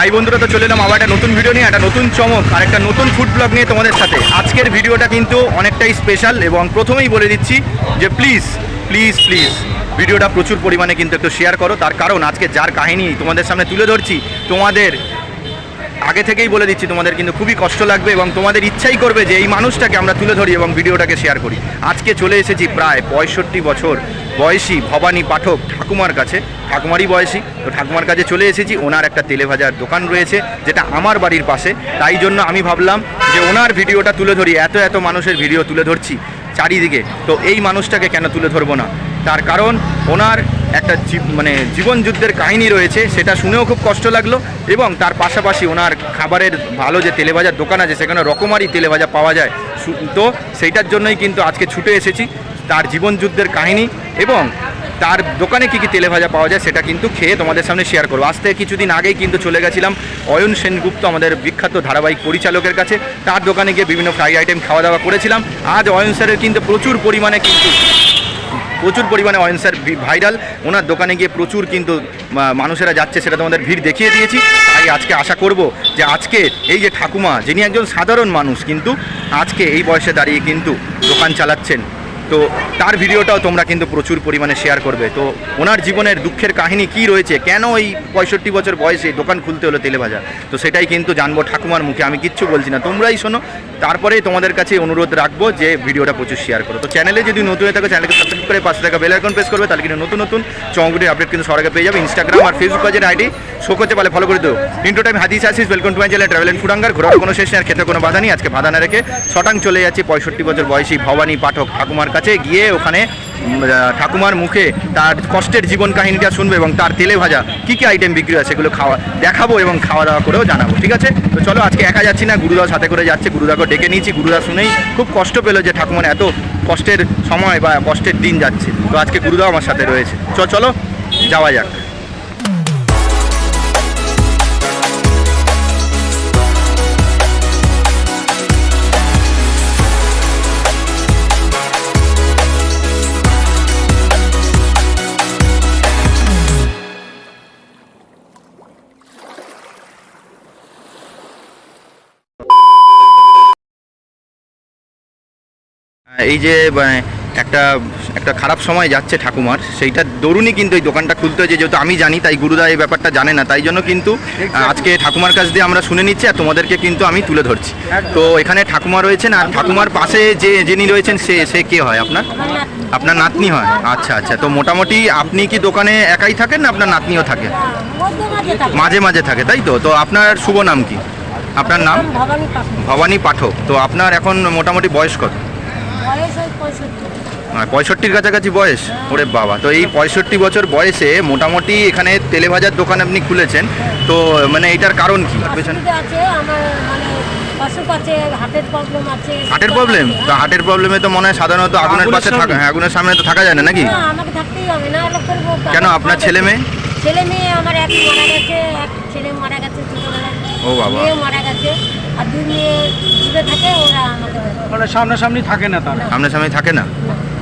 High বন্ধুরা, তো চলে এলাম আবার একটা নতুন ভিডিও নিয়ে, একটা নতুন চমক আর একটা নতুন ফুড ব্লগ নিয়ে তোমাদের সাথে। আজকের ভিডিওটা কিন্তু অনেকটাই স্পেশাল এবং প্রথমেই বলে দিচ্ছি যে প্লিজ প্লিজ প্লিজ ভিডিওটা প্রচুর পরিমাণে কিন্তু একটু শেয়ার করো। তার কারণ আজকে যার কাহিনী তোমাদের সামনে তুলে ধরছি, তোমাদের আগে থেকেই বলে দিচ্ছি, তোমাদের কিন্তু খুবই কষ্ট লাগবে এবং তোমাদের ইচ্ছাই করবে যে এই মানুষটাকে আমরা তুলে ধরি এবং ভিডিওটাকে শেয়ার করি। আজকে চলে এসেছি প্রায় পঁয়ষট্টি বছর বয়সী ভবানী পাঠক ঠাকুমার কাছে। ঠাকুমারই বয়সী। তো ঠাকুমার কাছে চলে এসেছি। ওনার একটা তেলে ভাজার দোকান রয়েছে, যেটা আমার বাড়ির পাশে। তাই জন্য আমি ভাবলাম যে ওনার ভিডিওটা তুলে ধরি। এত এত মানুষের ভিডিও তুলে ধরছি চারিদিকে। তো এই মানুষটাকে কেন তুলে ধরবো না? তার কারণ ওনার একটা মানে জীবন যুদ্ধের কাহিনী রয়েছে, সেটা শুনেও খুব কষ্ট লাগল এবং তার পাশাপাশি ওনার খাবারের ভালো যে তেলেভাজার দোকান আছে, সেখানে রকমারি তেলেভাজা পাওয়া যায়। তো সেইটার জন্যই কিন্তু আজকে ছুটে এসেছি। তার জীবন যুদ্ধের কাহিনী এবং তার দোকানে কী কী তেলে ভাজা পাওয়া যায় সেটা কিন্তু খেয়ে তোমাদের সামনে শেয়ার করব। আজ থেকে কিছুদিন আগেই কিন্তু চলে গেছিলাম অয়ন সেনগুপ্ত, আমাদের বিখ্যাত ধারাবাহিক পরিচালকের কাছে। তার দোকানে গিয়ে বিভিন্ন ফ্রাই আইটেম খাওয়া দাওয়া করেছিলাম। আজ অয়ন স্যারের কিন্তু প্রচুর পরিমাণে কিন্তু প্রচুর পরিমাণে অয়ন স্যার ভাইরাল ওনার দোকানে গিয়ে প্রচুর কিন্তু মানুষেরা যাচ্ছে, সেটা তোমাদের ভিড় দেখিয়ে দিয়েছি। তাই আজকে আশা করব যে আজকে এই যে ঠাকুমা, যিনি একজন সাধারণ মানুষ কিন্তু আজকে এই বয়সে দাঁড়িয়ে কিন্তু দোকান চালাচ্ছেন। তো তার ভিডিওটাও তোমরা কিন্তু প্রচুর পরিমাণে শেয়ার করবে। তো ওনার জীবনের দুঃখের কাহিনী কি রয়েছে? কেন এই পঁয়ষট্টি বছর বয়সে দোকান খুলতে হলো তেলে ভাজা তো সেটাই কিন্তু জানব ঠাকুমার মুখে, আমি কিচ্ছু বলছি না। তোমরাই শোনো তারপরেই তোমাদের কাছে অনুরোধ রাখব যে ভিডিওটা প্রচুর শেয়ার করো। তো চ্যানেলে যদি নতুন হয়ে থাকো চ্যানেলকে সাবস্ক্রাইব করে পাশে থাকা বেল আইকন প্রেস করবে, তাহলে কিন্তু নতুন নতুন চমকগুলির আপডেট কিন্তু সরকার পেয়ে যাবে। ইনস্টাগ্রাম আর ফেসবুক পেজের আইডি শো করতে পারলে ফলো করে দেবো ইন্টো টাইম হাদিস আসিস welcome to my channel travel and ফুডাঙ্গার ঘোরার কোনো শেষ নেই, আর খেতে কোনো বাধা নেই। আজকে বাধা না রেখে শটাং চলে যাচ্ছে পঁয়ষট্টি বছর বয়সী ভবানী পাঠক ঠাকুমার কাছে গিয়ে ওখানে ঠাকুমার মুখে তার কষ্টের জীবন কাহিনীটা শুনবে এবং তার তেলে ভাজা কী কী আইটেম বিক্রি হয় সেগুলো খাওয়া, দেখাবো এবং খাওয়া দাওয়া করেও জানাব, ঠিক আছে? তো চলো, আজকে একা যাচ্ছি না গুরুদা সাথে করে যাচ্ছে, গুরুদাকে ডেকে নিয়েছি, গুরুদা শুনেই খুব কষ্ট পেল যে ঠাকুমার এত কষ্টের সময় বা কষ্টের দিন যাচ্ছে। তো আজকে গুরুদাও আমার সাথে রয়েছে। চ, চলো, যাওয়া যাক। এই যে মানে, একটা একটা খারাপ সময় যাচ্ছে ঠাকুমার সেইটার দরুনই কিন্তু এই দোকানটা খুলতে হয়েছে। যেহেতু আমি জানি তাই গুরুদা এই ব্যাপারটা জানে না। তাই জন্য কিন্তু আজকে ঠাকুমার কাছ দিয়ে আমরা শুনে নিচ্ছি আর তোমাদেরকে কিন্তু আমি তুলে ধরছি। তো এখানে ঠাকুমা রয়েছেন আর ঠাকুমার পাশে যে যিনি রয়েছেন সে সে কে হয় আপনার? আপনার নাতনি হয়। আচ্ছা আচ্ছা। তো মোটামুটি আপনি কি দোকানে একাই থাকেন না আপনার নাতনিও থাকে? মাঝে মাঝে থাকে তাই তো? তো আপনার শুভ নাম কি? আপনার নাম? ভবানী ভবানী পাঠক। তো আপনার এখন মোটামুটি বয়স কত বয়স ওই পঁয়ষট্টি আর পঁয়ষট্টির কাছাকাছি বয়স? ওরে বাবা। তো এই পঁয়ষট্টি বছর বয়সে মোটামুটি এখানে তেলে ভাজার দোকান আপনি খুলেছেন। তো মানে এটার কারণ কি? পেছনে মানে হার্টের প্রবলেম তো হার্টের প্রবলেমে তো মনে হয় সাধারণত আগুনের পাশে থাকা হ্যাঁ আগুনের সামনে তো থাকা যায় না নাকি। কেন আপনার ছেলে মেয়ে? ছেলে মেয়ে আমার এক মারা গেছে এক ছেলে মারা গেছে ছোটবেলায়। ও বাবা। মারা গেছে। আর দুই মেয়ে দূরে থাকে ওরা আমাকে দেখে। মানে সামনাসামনি থাকে না তারা? সামনে সামনে থাকে না।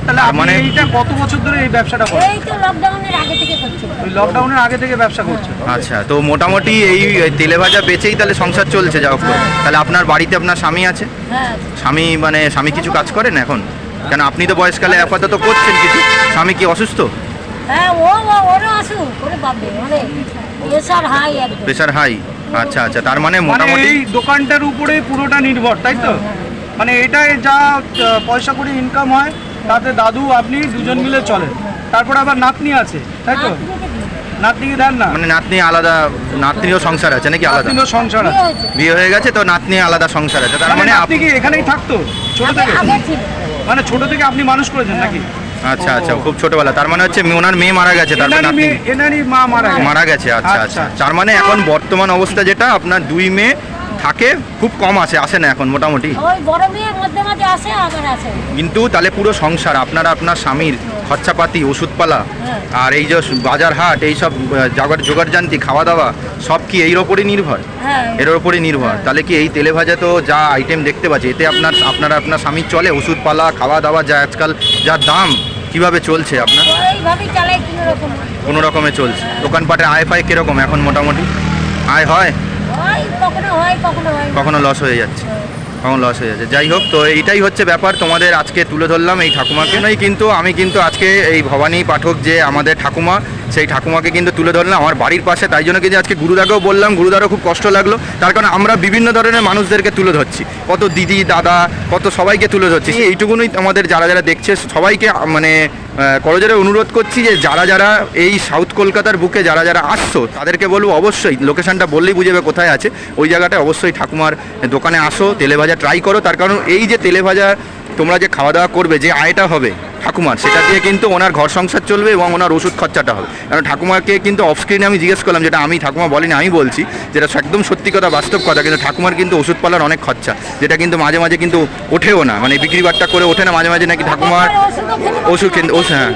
তাহলে আপনি মানে- এইটা কত বছর ধরে এই ব্যবসাটা করেন? এই তো লকডাউনের আগে থেকে করছি। ওই লকডাউনের আগে থেকে ব্যবসা করছেন আচ্ছা তো মোটামুটি এই তেলে ভাজা বেচেই তাহলে সংসার চলছে যা হোক করে। তাহলে আপনার বাড়িতে আপনার স্বামী আছে? হ্যাঁ। স্বামী মানে স্বামী কিছু কাজ করেন এখন? কেন আপনি তো বয়সকালে আপাতত করছেন কিছু। স্বামী কি অসুস্থ? হ্যাঁ ও ও- ওরও আসুক ওরে বাপরে মানে প্রেশার হাই একদম। প্রেশার হাই আচ্ছা আচ্ছা তার মানে মানে মোটামুটি এই দোকানটার উপরে পুরোটা নির্ভর তাই তো? মানে এটাই যা পয়সা করে ইনকাম হয় তাতে দাদু আপনি দুজন মিলে চলেন। তারপর আবার নাতনি আছে তাই তো? নাতনিকে দেন না? মানে নাতনি আলাদা নাতনিও সংসার আছে নাকি আলাদা? নাতনিরও সংসার আছে। বিয়ে হয়ে গেছে তো নাতনি আলাদা সংসার আছে তার মানে মানে আপনি কি এখানেই থাকতো? ছোট থেকে? মানে ছোট থেকে আপনি মানুষ করেছেন নাকি? আচ্ছা আচ্ছা খুব ছোটবেলা। তার মানে হচ্ছে ওনার মেয়ে মারা গেছে তার মানে মেয়ে- এনারই মা মারা গেছে। মারা গেছে আচ্ছা আচ্ছা। আচ্ছা। তার মানে এখন বর্তমান অবস্থা যেটা আপনার দুই মেয়ে থাকে খুব কম আসে আসে না এখন মোটামুটি। ওই বড় মেয়ে মধ্যে মাঝে আসে আবার আসে। কিন্তু তাহলে পুরো সংসার আপনারা আপনার স্বামীর খরচাপাতি ওষুধপালা হ্যাঁ। আর এই যে বাজার হাট এইসব জোগাড় জোগাড় জানতি খাওয়া দাওয়া সব কি এর ওপরই নির্ভর? হ্যাঁ। এর ওপরই নির্ভর। তাহলে কি এই তেলে ভাজা তো যা আইটেম দেখতে পাচ্ছি এতে আপনার আপনারা আপনার স্বামীর চলে ওষুধপালা খাওয়া দাওয়া যা আজকাল যা দাম কীভাবে চলছে আপনার? তো এইভাবেই চালাই কোনো রকম। কোনো রকমে চলছে। দোকানপাটে আয় ফায় কীরকম এখন মোটামুটি? আয় হয়? হয় কখনো হয় কখনো হয় না। কখনো লস হয়ে যাচ্ছে। কখনো লস হয়ে যাচ্ছে। যাই হোক তো এইটাই হচ্ছে ব্যাপার। তোমাদের আজকে তুলে ধরলাম এই ঠাকুমাকে। নয় কিন্তু আমি কিন্তু আজকে এই ভবানী পাঠক যে আমাদের ঠাকুমা সেই ঠাকুমাকে কিন্তু তুলে ধরলাম আমার বাড়ির পাশে। তাই জন্য কিন্তু আজকে গুরুদাকেও বললাম গুরুদারও খুব কষ্ট লাগল। তার কারণে আমরা বিভিন্ন ধরনের মানুষদেরকে তুলে ধরছি। কত দিদি দাদা কত সবাইকে তুলে ধরছি। এইটুকুনই আমাদের যারা যারা দেখছে সবাইকে মানে আহ, করজোরে অনুরোধ করছি যে যারা যারা এই সাউথ কলকাতার বুকে যারা যারা আসছো তাদেরকে বলব অবশ্যই লোকেশনটা বললেই বুঝে যাবে কোথায় আছে। ওই জায়গাটায় অবশ্যই ঠাকুমার দোকানে আসো তেলে ভাজা ট্রাই করো। তার কারণ এই যে তেলে ভাজা তোমরা যে খাওয়া দাওয়া করবে যে আয়টা হবে ঠাকুমার সেটা দিয়ে কিন্তু ওনার ঘর সংসার চলবে এবং ওনার ওষুধ খরচাটা হবে। কারণ ঠাকুমাকে কিন্তু অফ স্ক্রিনে আমি জিজ্ঞেস করলাম যেটা আমি ঠাকুমা বলিনি আমি বলছি যেটা একদম সত্যি কথা বাস্তব কথা কিন্তু ঠাকুমার কিন্তু ওষুধ পালার অনেক খরচা যেটা কিন্তু মাঝে মাঝে কিন্তু ওঠেও না। মানে বিক্রি বাট্টা করে ওঠে না মাঝে মাঝে নাকি ঠাকুমার ওষুধ কিনতে- ওষুধ, হ্যাঁ।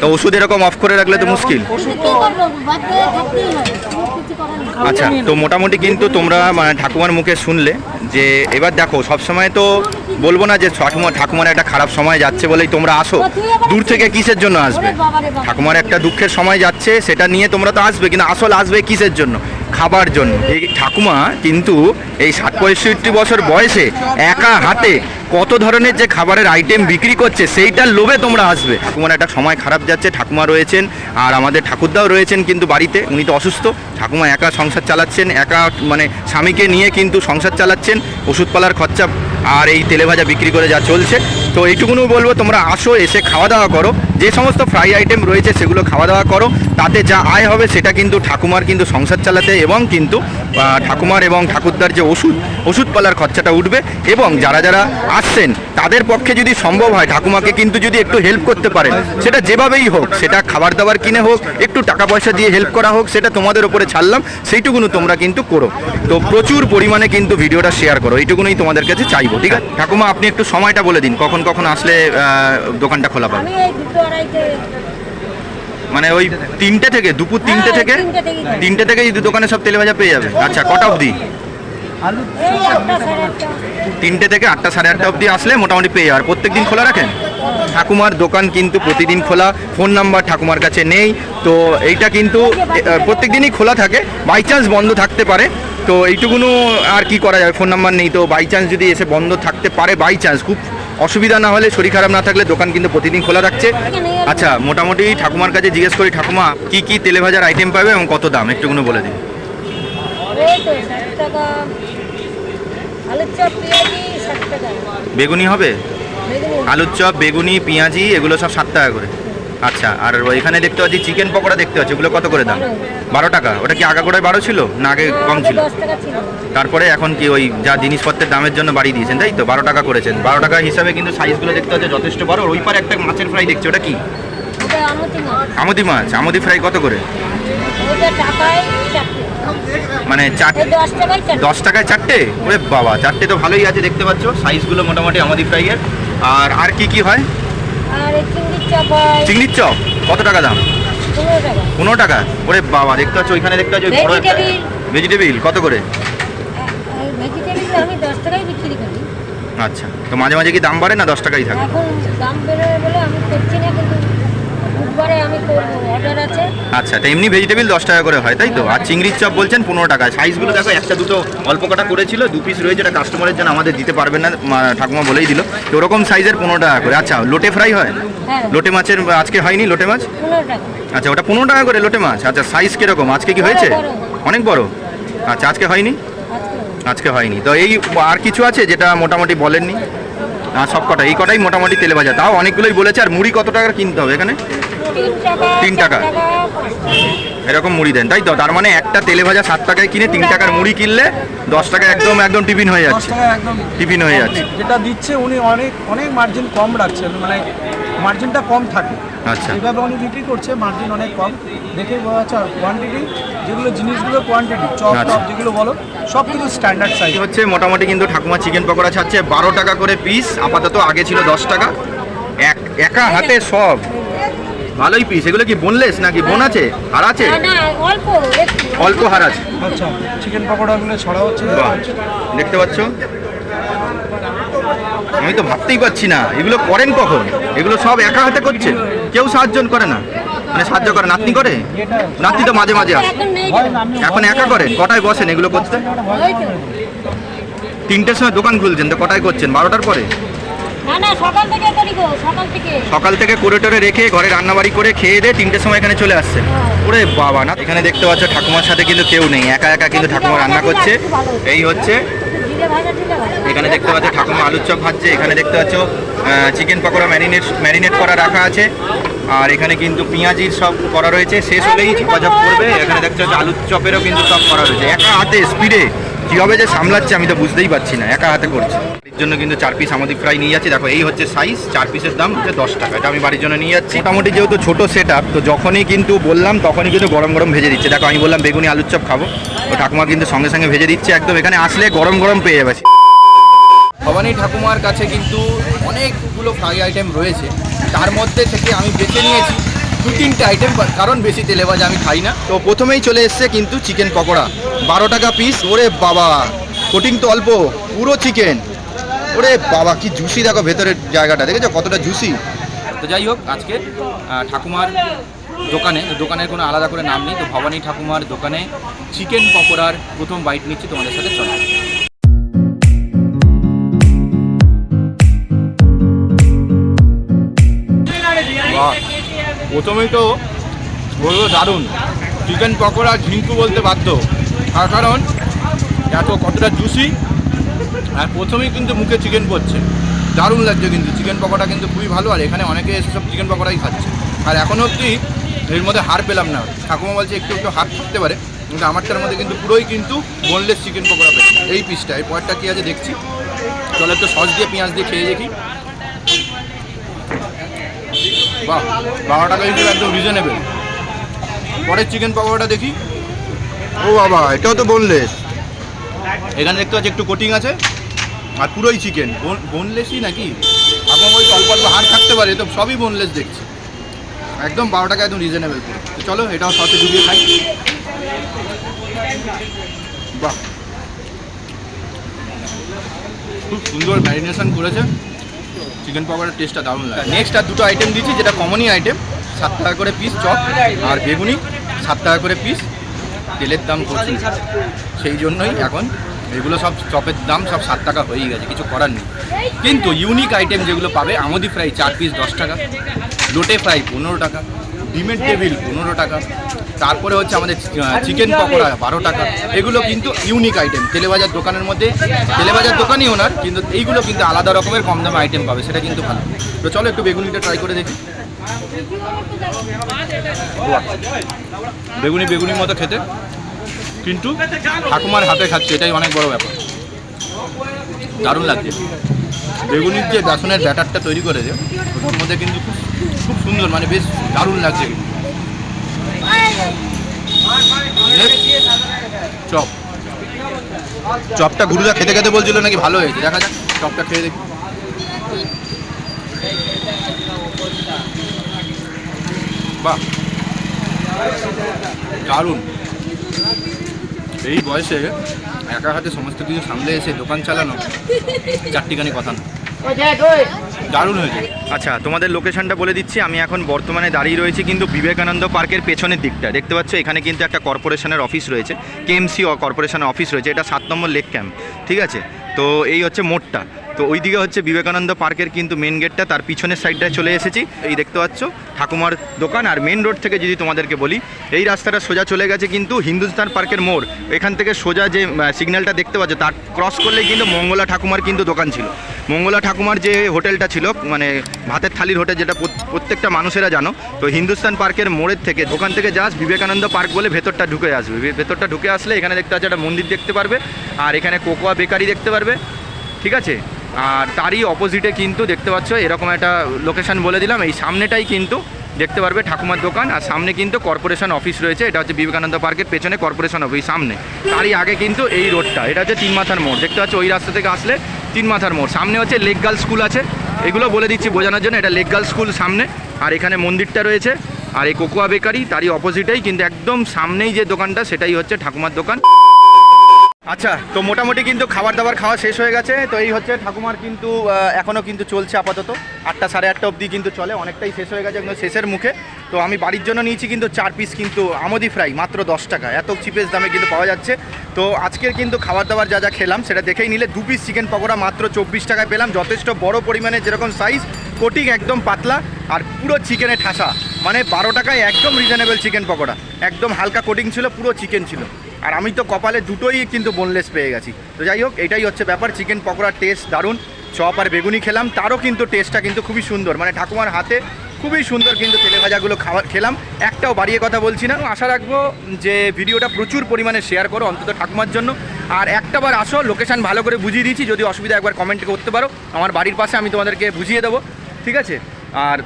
তো ওষুধ এরকম অফ করে রাখলে তো মুশকিল। আচ্ছা তো মোটামুটি কিন্তু তোমরা মানে ঠাকুমার মুখে শুনলে যে এবার দেখো, সবসময় তো বলব না যে ঠাকুমা, ঠাকুমার একটা খারাপ সময় যাচ্ছে বলেই তোমরা আসো দূর থেকে কিসের জন্য আসবে। ঠাকুমার একটা দুঃখের সময় যাচ্ছে, সেটা নিয়ে তোমরা তো আসবে, কিন্তু আসল আসবে কিসের জন্য খাবার জন্য। এই ঠাকুমা কিন্তু এই ষাট পঁয়ষট্টি বছর বয়সে একা হাতে কত ধরনের যে খাবারের আইটেম বিক্রি করছে, সেইটার লোভে তোমরা আসবে। ঠাকুমার একটা সময় খারাপ যাচ্ছে, ঠাকুমা রয়েছেন, আর আমাদের ঠাকুরদাও রয়েছেন কিন্তু বাড়িতে, উনি তো অসুস্থ। ঠাকুমা একা সংসার চালাচ্ছেন, একা মানে স্বামীকে নিয়ে কিন্তু সংসার চালাচ্ছেন ওষুধপালার খরচা, আর এই তেলে ভাজা বিক্রি করে যা চলছে। তো এইটুকুনও বলব, তোমরা আসো, এসে খাওয়া দাওয়া করো। যে সমস্ত ফ্রাই আইটেম রয়েছে সেগুলো খাওয়া দাওয়া করো। তাতে যা আয় হবে সেটা কিন্তু ঠাকুমার কিন্তু সংসার চালাতে এবং কিন্তু ঠাকুমার এবং ঠাকুরদার যে ওষুধ ওষুধপালার খরচাটা উঠবে এবং যারা যারা আসছেন, তাদের পক্ষে যদি সম্ভব হয়, ঠাকুমাকে কিন্তু যদি একটু হেল্প করতে পারেন, সেটা যেভাবেই হোক, সেটা খাবার দাবার কিনে হোক, একটু টাকা পয়সা দিয়ে হেল্প করা হোক, সেটা তোমাদের উপরে ছাড়লাম, সেইটুকুনো তোমরা কিন্তু করো। তো প্রচুর পরিমাণে কিন্তু ভিডিওটা শেয়ার করো, এইটুকুনই তোমাদের কাছে চাইব, ঠিক আছে? ঠাকুমা, আপনি একটু সময়টা বলে দিন, কখন কখন আসলে দোকানটা খোলা পাবে? মানে ওই তিনটে থেকে দুপুর তিনটে হ্যাঁ, থেকে? তিনটে খাই। তিনটে থেকে দোকানে সব তেলে ভাজা পেয়ে যাবে? আচ্ছা কটা অবধি? তিনটে থেকে আটটা সাড়ে আটটা অবধি আসলে মোটামুটি পেয়ে যাবে। আর প্রত্যেক দিন খোলা রাখেন? ঠাকুমার দোকান কিন্তু প্রতিদিন খোলা ফোন নাম্বার ঠাকুমার কাছে নেই। তো এইটা কিন্তু প্রত্যেক দিনই খোলা থাকে বাই চান্স বন্ধ থাকতে পারে। তো এইটুকুনো আর কি করা যাবে? ফোন নাম্বার নেই তো বাই চান্স যদি এসে বন্ধ থাকতে পারে বাই চান্স। খুব অসুবিধা না হলে শরীর খারাপ না থাকলে দোকান কিন্তু প্রতিদিন খোলা রাখছে। আচ্ছা মোটামুটি ঠাকুমার কাছে জিজ্ঞেস করি ঠাকুমা কি কি তেলে ভাজার আইটেম পাবে এবং কত দাম? একটুকুনো বলে দিন। বেগুনি হবে? আলুর চপ বেগুনি পেঁয়াজি এগুলো সব সাত টাকা করে। আচ্ছা আর এখানে দেখতে পাচ্ছি চিকেন পকোড়া দেখতে পাচ্ছি ওগুলো কত করে দাম? বারো টাকা। ওটা কি আগাগোড়ায় বারো ছিল? না আগে কম ছিল? তারপরে এখন কি ওই যা জিনিসপত্রের দামের জন্য বাড়িয়ে দিয়েছেন তাই তো? বারো টাকা করেছেন। বারো টাকা হিসাবে কিন্তু সাইজগুলো দেখতে হচ্ছে যথেষ্ট বড়। ওই পারে একটা মাছের ফ্রাই দেখছি ওটা কি? আমুদি মাছ। আমুদি ফ্রাই কত করে? মানে দশ টাকায় চারটে। দশ টাকায় চারটে? ওরে বাবা চারটে তো ভালোই আছে দেখতে পাচ্ছ। সাইজগুলো মোটামুটি আমাদি ফ্রাইয়ের আর আর কি কি হয়? আর চিংড়ির চপ হয়। চিংড়ির চপ? কত টাকা দাম? পনেরো টাকা। ওরে বাবা দেখতে পাচ্ছ ওইখানে দেখতে পাচ্ছ বড় একটা ভেজিটেবিল কত করে? ভেজিটেবিল আমি দশ টাকায় বিক্রি করি। আচ্ছা তো মাঝে মাঝে কি দাম বাড়ে না দশ টাকাই থাকে? এখন দাম বেড়ে বলে আমি করছি না কিন্তু বুধবারে আমি করব অর্ডার আছে। আচ্ছা তো এমনি ভেজিটেবিল দশ টাকা করে হয় তাই তো? আর চিংড়ির চপ বলছেন পনেরো টাকা। সাইজগুলো দেখো একটা দুটো অল্প কটা করেছিল দু পিস রয়েছে এটা কাস্টমারের জন্য আমাদের দিতে পারবেন না ঠাকুমা বলেই দিল। তো ওরকম সাইজের পনেরো টাকা করে। আচ্ছা লোটে ফ্রাই হয়? হ্যাঁ। লোটে মাছের আজকে হয়নি লোটে মাছ? আচ্ছা ওটা পনেরো টাকা করে লোটে মাছ। আচ্ছা সাইজ কীরকম? আজকে কি হয়েছে? অনেক বড়? আচ্ছা আজকে হয়নি? আজকে আজকে হয়নি। তো এই আর কিছু আছে যেটা মোটামুটি বলেননি? আর সব কটা এই কটাই মোটামুটি তেলে ভাজা। তাও অনেকগুলোই বলেছে আর মুড়ি কত টাকার কিনতে হবে এখানে? তিন টাকা। এরকম মুড়ি দেন তাই তো? তার মানে একটা তেলে ভাজা সাত টাকায় কিনে তিন টাকার মুড়ি কিনলে দশ টাকা একদম একদম টিফিন হয়ে যাচ্ছে। টিফিন হয়ে যাচ্ছে। যেটা দিচ্ছে উনি অনেক অনেক মার্জিন কম রাখছেন মানে মার্জিনটা কম থাকে। আচ্ছা। এইভাবে উনি বিক্রি করছে মার্জিন অনেক কম। দেখে বোঝা যাচ্ছে আর কোয়ান্টিটি যেগুলো জিনিসগুলো কোয়ান্টিটি চপ আচ্ছা। টপ যেগুলো বলো সব কিছু স্ট্যান্ডার্ড সাইজ হচ্ছে মোটামুটি কিন্তু ঠাকুমা চিকেন পকোড়া ছাড়ছে বারো টাকা করে পিস আপাতত আগে ছিল দশ টাকা। এক একা হাতে সব। ভালোই পিস এগুলো কি বোনলেস নাকি বোন আছে? আর আছে? না না অল্প অল্প হার আছে। আচ্ছা চিকেন পকোড়াগুলো ছড়া হচ্ছে দেখতে পাচ্ছ? আমি তো ভাবতেই পারছি না। এগুলো করেন কখন? এগুলো সব একা হাতে করছে? কেউ সাহায্য করে না। মানে সাহায্য করে নাতনি করে? নাতনি তো মাঝে মাঝে আসে। এখন একা করেন কটায় বসেন এগুলো করতে? তিনটের সময় দোকান খুলছেন তো কটায় করছেন? বারোটার পরে? না না সকাল থেকে করি গো সকাল থেকে। সকাল থেকে করে টোরে রেখে ঘরে রান্নাবাড়ি করে খেয়ে দিয়ে তিনটের সময় এখানে চলে আসছে। ওরে বাবা না এখানে দেখতে পাচ্ছ ঠাকুমার সাথে কিন্তু কেউ নেই একা একা কিন্তু ঠাকুমা রান্না করছে। এই হচ্ছে এখানে দেখতে পাচ্ছ ঠাকুমা আলুর চপ ভাজছে এখানে দেখতে পাচ্ছ চিকেন পকোড়া ম্যারিনেট ম্যারিনেট করা রাখা আছে। আর এখানে কিন্তু পেঁয়াজির সব করা রয়েছে শেষ হলেই ঝপাঝপ করবে। এখানে দেখতে পাচ্ছ আলুর চপেরও কিন্তু সব করা রয়েছে। একা হাতে স্পিডে কীভাবে যে সামলাচ্ছে আমি তো বুঝতেই পারছি না, একা হাতে করছি। এর জন্য কিন্তু চার পিস আমাদের ফ্রাই নিয়ে যাচ্ছি। দেখো, এই হচ্ছে সাইজ চার পিসের দাম হচ্ছে দশ টাকা। এটা আমি বাড়ির জন্য নিয়ে যাচ্ছি। মোটামুটি যেহেতু ছোট সেট তো যখনই কিন্তু বললাম, তখনই কিন্তু গরম গরম ভেজে দিচ্ছে। দেখো, আমি বললাম, বেগুনি আলুর চপ খাব। তো ঠাকুমা কিন্তু সঙ্গে সঙ্গে ভেজে দিচ্ছে। একদম এখানে আসলে গরম গরম পেয়ে যাবে। ভবানী ঠাকুমার কাছে কিন্তু অনেকগুলো ফ্রাই আইটেম রয়েছে। তার মধ্যে থেকে আমি বেছে নিয়েছি দু তিনটে আইটেম কারণ বেশি তেলে ভাজা আমি খাই না। তো প্রথমেই চলে এসছে কিন্তু চিকেন পকোড়া। বারো টাকা পিস ওরে বাবা কোটিং তো অল্প, পুরো চিকেন ওরে বাবা, কি জুসি দেখো ভেতরের জায়গাটা, দেখেছ কতটা জুসি তো যাই হোক, আজকে ঠাকুমার দোকানে দোকানের কোনো আলাদা করে নাম নেই, তো ভবানী ঠাকুমার দোকানে চিকেন পকোড়ার প্রথম বাইট নিচ্ছি, তোমাদের সাথে চলো। বাহ প্রথমেই তো বলব দারুণ। চিকেন পকোড়া, ঝিঙ্কু বলতে বাধ্য। তার কারণ এত কতটা জুসি আর প্রথমেই কিন্তু মুখে চিকেন পড়ছে। দারুণ লাগছে কিন্তু। চিকেন পকোড়া কিন্তু খুবই ভালো। আর এখানে অনেকে এসে সব চিকেন পকোড়াই খাচ্ছে। আর এখনও অবধি এর মধ্যে হার পেলাম না। ঠাকুমা বলছে, একটু একটু হার থাকতে পারে। কিন্তু আমারটার মধ্যে কিন্তু পুরোই কিন্তু বোনলেস চিকেন পকোড়া পেয়েছে। এই পিসটা এই পয়েরটা কী আছে দেখছি। চলো একটু সস দিয়ে, পেঁয়াজ দিয়ে খেয়ে দেখি। বাহ বারো টাকা হিসেবে একদম রিজনেবল পরের চিকেন পকোড়াটা দেখি। ও বাবা এটাও তো বোনলেস এখানে দেখতে পাচ্ছি একটু কোটিং আছে আর পুরোই চিকেন বোনলেসই নাকি? আপনার বলছি অল্প অল্প হাড় থাকতে পারে তো সবই বোনলেস দেখছি। একদম বারো টাকা একদম রিজনেবল তো চলো এটাও সসে ডুবিয়ে খাই। বাহ। খুব সুন্দর ম্যারিনেশন করেছে। চিকেন পকোড়ার টেস্টটা দারুণ লাগে। নেক্সট আর দুটো আইটেম দিচ্ছি, যেটা কমনই আইটেম সাত টাকা করে পিস চপ আর বেগুনি, সাত টাকা করে পিস তেলের দাম প্রচুর। সেই জন্যই এখন এগুলো সব চপের দাম সব সাত টাকা হয়েই গেছে, কিছু করার নেই। কিন্তু ইউনিক আইটেম যেগুলো পাবে, আমদি ফ্রাই চার পিস দশ টাকা, লোটে ফ্রাই পনেরো টাকা, ডিমের টেবিল পনেরো টাকা তারপরে হচ্ছে আমাদের চিকেন পকোড়া বারো টাকা এগুলো কিন্তু ইউনিক আইটেম তেলেবাজার দোকানের মধ্যে তেলেবাজার দোকানই ওনার কিন্তু এইগুলো কিন্তু আলাদা রকমের কম দামে আইটেম পাবে সেটা কিন্তু ভালো। তো চলো একটু বেগুনিটা ট্রাই করে দেখি। বেগুনি বেগুনির মতো খেতে। কিন্তু ঠাকুমার হাতে খাচ্ছে এটাই অনেক বড় ব্যাপার। দারুণ লাগছে। বেগুনির যে বেসনের ব্যাটারটা তৈরি করেছে ওটার মধ্যে কিন্তু খুব সুন্দর মানে বেশ দারুণ লাগছে। কিন্তু চপ। চপটা গুরুদা খেতে খেতে বলছিল নাকি ভালো হয়েছে। দেখা যাক, চপটা খেয়ে দেখি। বাহ। দারুণ। এই বয়সে একা হাতে সমস্ত কিছু সামলে এসে দোকান চালানো চারটিখানি কথা না। দারুণ হয়েছে। আচ্ছা তোমাদের লোকেশনটা বলে দিচ্ছি। আমি এখন বর্তমানে দাঁড়িয়ে রয়েছি কিন্তু বিবেকানন্দ পার্কের পেছনের দিকটা। দেখতে পাচ্ছ, এখানে কিন্তু একটা কর্পোরেশনের অফিস রয়েছে। কেএমসি কর্পোরেশনের অফিস রয়েছে। এটা সাত নম্বর লেক ক্যাম্প ঠিক আছে? তো এই হচ্ছে মোড়টা। তো ওইদিকে হচ্ছে বিবেকানন্দ পার্কের কিন্তু মেন গেটটা তার পিছনের সাইডটায় চলে এসেছি। এই দেখতে পাচ্ছ, ঠাকুমার দোকান। আর মেন রোড থেকে যদি তোমাদেরকে বলি, এই রাস্তাটা সোজা চলে গেছে কিন্তু হিন্দুস্তান পার্কের মোড়। এখান থেকে সোজা যে সিগন্যালটা দেখতে পাচ্ছ, তার ক্রস করলেই কিন্তু মঙ্গলা ঠাকুমার কিন্তু দোকান ছিল। মঙ্গলা ঠাকুমার যে হোটেলটা ছিল মানে ভাতের থালির হোটেল যেটা প্রত্যেকটা মানুষেরা জানো, তো হিন্দুস্তান পার্কের মোড়ের থেকে দোকান থেকে যাস বিবেকানন্দ পার্ক বলে ভেতরটা ঢুকে আসবে। ভেতরটা ঢুকে আসলে এখানে দেখতে পাচ্ছ একটা মন্দির দেখতে পারবে, আর এখানে কোকোয়া বেকারি দেখতে পারবে। ঠিক আছে? আর তারই অপোজিটে কিন্তু দেখতে পাচ্ছ, এরকম একটা লোকেশন বলে দিলাম, এই সামনেটাই কিন্তু দেখতে পারবে ঠাকুমার দোকান, আর সামনে কিন্তু কর্পোরেশন অফিস রয়েছে, এটা হচ্ছে বিবেকানন্দ পার্কের পেছনে কর্পোরেশন অফিস সামনে। তারই আগে কিন্তু এই রোডটা এটা হচ্ছে তিন মাথার মোড়, দেখতে পাচ্ছ ওই রাস্তা থেকে আসলে তিন মাথার মোড়। সামনে হচ্ছে লেক গার্ল স্কুল আছে, এগুলো বলে দিচ্ছি বোঝানোর জন্য, এটা লেক গার্ল স্কুল সামনে, আর এখানে মন্দিরটা রয়েছে, আর এই কোকোয়া বেকারি, তারই অপোজিটেই কিন্তু একদম সামনেই যে দোকানটা, সেটাই হচ্ছে ঠাকুমার দোকান। আচ্ছা তো মোটামুটি কিন্তু খাবার দাবার খাওয়া শেষ হয়ে গেছে। তো এই হচ্ছে ঠাকুমার কিন্তু এখনও কিন্তু চলছে আপাতত। আটটা সাড়ে আটটা অবধি কিন্তু চলে, অনেকটাই শেষ হয়ে গেছে শেষের মুখে। তো আমি বাড়ির জন্য নিয়েছি কিন্তু চার পিস কিন্তু আমদি ফ্রাই মাত্র দশ টাকা। এত চিপেস্ট দামে কিন্তু পাওয়া যাচ্ছে। তো আজকের কিন্তু খাবার দাবার যা যা খেলাম, সেটা দেখেই নিলে দু পিস চিকেন পকোড়া মাত্র চব্বিশ টাকায় পেলাম। যথেষ্ট বড় পরিমাণে যেরকম সাইজ কোটিং একদম পাতলা, আর পুরো চিকেনে ঠাসা। মানে বারো টাকায় একদম রিজনেবল চিকেন পকোড়া। একদম হালকা কোটিং ছিল, পুরো চিকেন ছিল। আর আমি তো কপালে দুটোই কিন্তু বোনলেস পেয়ে গেছি। তো যাই হোক, এটাই হচ্ছে ব্যাপার চিকেন পকোড়ার টেস্ট দারুণ। চপ আর বেগুনি খেলাম, তারও কিন্তু টেস্টটা কিন্তু খুবই সুন্দর। মানে ঠাকুমার হাতে খুবই সুন্দর কিন্তু তেলে ভাজাগুলো খাওয়া খেলাম। একটাও বাড়িয়ে কথা বলছি না। আশা রাখব যে ভিডিওটা প্রচুর পরিমাণে শেয়ার করো অন্তত ঠাকুমার জন্য। আর একটাবার আসো লোকেশন ভালো করে বুঝিয়ে দিয়েছি। যদি অসুবিধা একবার কমেন্ট করতে পারো। আমার বাড়ির পাশে আমি তোমাদেরকে বুঝিয়ে দেবো। ঠিক আছে? আর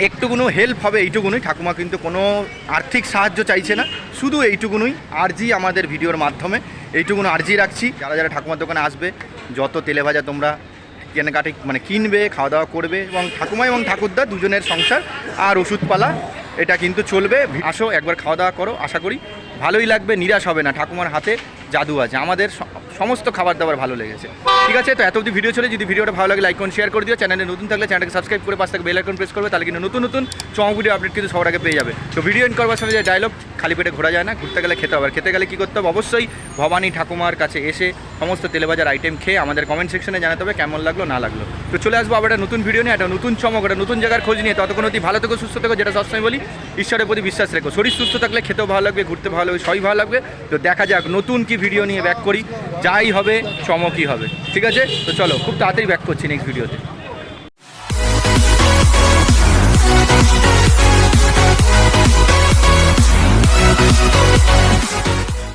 একটুকুনো হেল্প হবে, এইটুকুনই। ঠাকুমা কিন্তু কোনো আর্থিক সাহায্য চাইছে না। শুধু এইটুকুনই আরজি আমাদের ভিডিওর মাধ্যমে। এইটুকুনো আরজি রাখছি। যারা যারা ঠাকুমার দোকানে আসবে, যত তেলে ভাজা তোমরা কেনাকাটি মানে কিনবে খাওয়া দাওয়া করবে, এবং ঠাকুমা এবং ঠাকুরদা দুজনের সংসার আর ওষুধপালা, এটা কিন্তু চলবে। আসো, একবার খাওয়া দাওয়া করো, আশা করি ভালোই লাগবে, নিরাশ হবে না। ঠাকুমার হাতে জাদু আছে। আমাদের সমস্ত খাবার দাবার ভালো লেগেছে। ঠিক আছে, তো এত অবধি ভিডিও চলে। যদি ভিডিওটা ভালো লাগে লাইক করুন শেয়ার করে দিও। চ্যানেলে নতুন থাকলে চ্যানেলকে সাবস্ক্রাইব করে পাশ থেকে বেল আইকন প্রেস করবে, তাহলে কিন্তু নতুন নতুন চমক ভিডিও আপডেট কিন্তু সবার আগে পেয়ে যাবে। তো ভিডিও এন্ড করবার সময় যে ডায়লগ খালি পেটে ঘোরা যায় না। ঘুরতে গেলে খেতে হবে। খেতে গেলে কী করতে হবে? অবশ্যই ভবানী ঠাকুমার কাছে এসে সমস্ত তেলেবাজার আইটেম খেয়ে আমাদের কমেন্ট সেকশনে জানাতে হবে কেমন লাগল, না লাগল। তো চলে আসব আবার একটা নতুন ভিডিও নিয়ে, একটা নতুন চমক, একটা নতুন জায়গার খোঁজ নিয়ে। ততক্ষণ অতি ভালো থেকো, সুস্থ থেকো, যেটা সবসময় বলি, ঈশ্বরের প্রতি বিশ্বাস রেখো। শরীর সুস্থ থাকলে খেতেও ভালো লাগবে, ঘুরতে ভালো লাগবে সবই ভালো লাগবে। তো দেখা যাক নতুন কি ভিডিও নিয়ে ব্যাক করি। যাই হবে চমকই হবে। ঠিক আছে? তো চলো খুব তাড়াতাড়ি ব্যাক করছি নেক্সট ভিডিওতে